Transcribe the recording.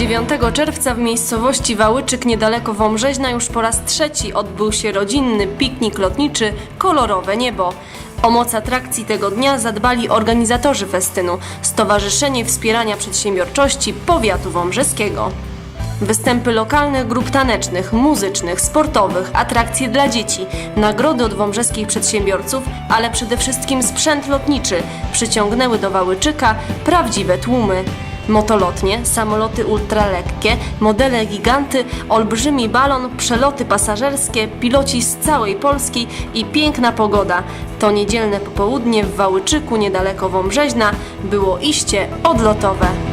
9 czerwca w miejscowości Wałyczyk niedaleko Wąbrzeźna już po raz trzeci odbył się rodzinny piknik lotniczy Kolorowe Niebo. O moc atrakcji tego dnia zadbali organizatorzy festynu Stowarzyszenie Wspierania Przedsiębiorczości Powiatu Wąbrzeskiego. Występy lokalnych grup tanecznych, muzycznych, sportowych, atrakcje dla dzieci, nagrody od wąbrzeskich przedsiębiorców, ale przede wszystkim sprzęt lotniczy przyciągnęły do Wałyczyka prawdziwe tłumy. Motolotnie, samoloty ultralekkie, modele giganty, olbrzymi balon, przeloty pasażerskie, piloci z całej Polski i piękna pogoda. To niedzielne popołudnie w Wałyczyku niedaleko Wąbrzeźna było iście odlotowe.